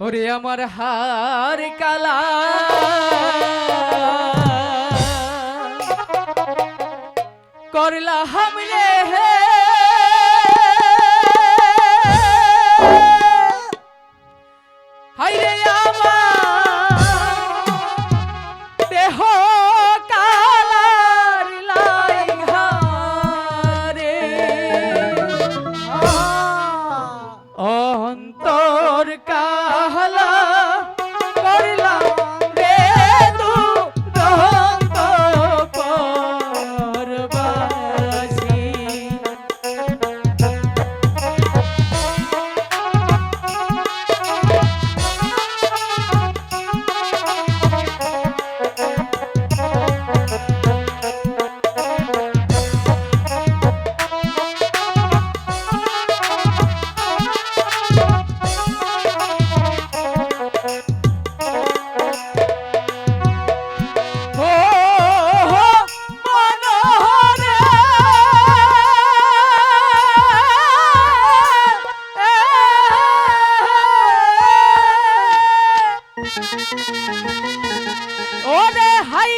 ওরে আমার হার কালা। করলা হামলে হে। ওরে হাই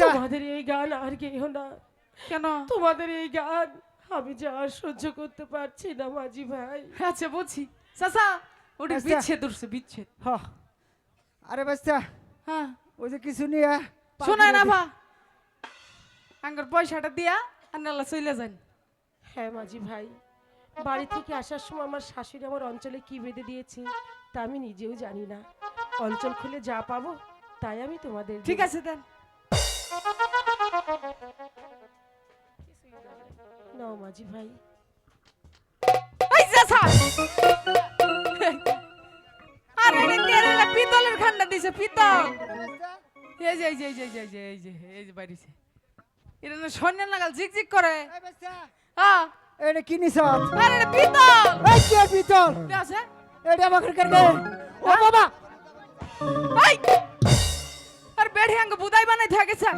তোমাদের এই গান আর কেউ না? কেন? তোমাদের এই গান আমি যে আর সহ্য করতে পারছি না মাঝি ভাই। আচ্ছা বুঝি। চাচা ওটা বিচ্ছেদ বিচ্ছেদ। হ্যাঁ আরে বাচ্চা। হ্যাঁ। ওই যে কিছু নিয়ে শোনায় না ভা। আঙ্গর পয়সাটা দিয়া আর নালা চলে যান। হ্যাঁ মাঝি ভাই বাড়ি থেকে আসার সময় আমার শাশুড়ি আমার অঞ্চলে কি বেঁধে দিয়েছে তা আমি নিজেও জানি না। অঞ্চল খুলে যা পাবো তাই আমি তোমাদের ঠিক আছে দেন। নাও মাঝি ভাই। দিছে পিতল এই যে এই যে এই যে এই যে এই যে এই যে যে বাড়িছে এটা না সৈন্য লাগাল ঝিকঝিক করে হ্যাঁ এটা কি আরে এটা পিতল এই কি পিতল এটা আছে এটা আমাকে করবে ও বাবা এই আর বেড়ে আঙ্গ বুদাই বানাই থাকেছে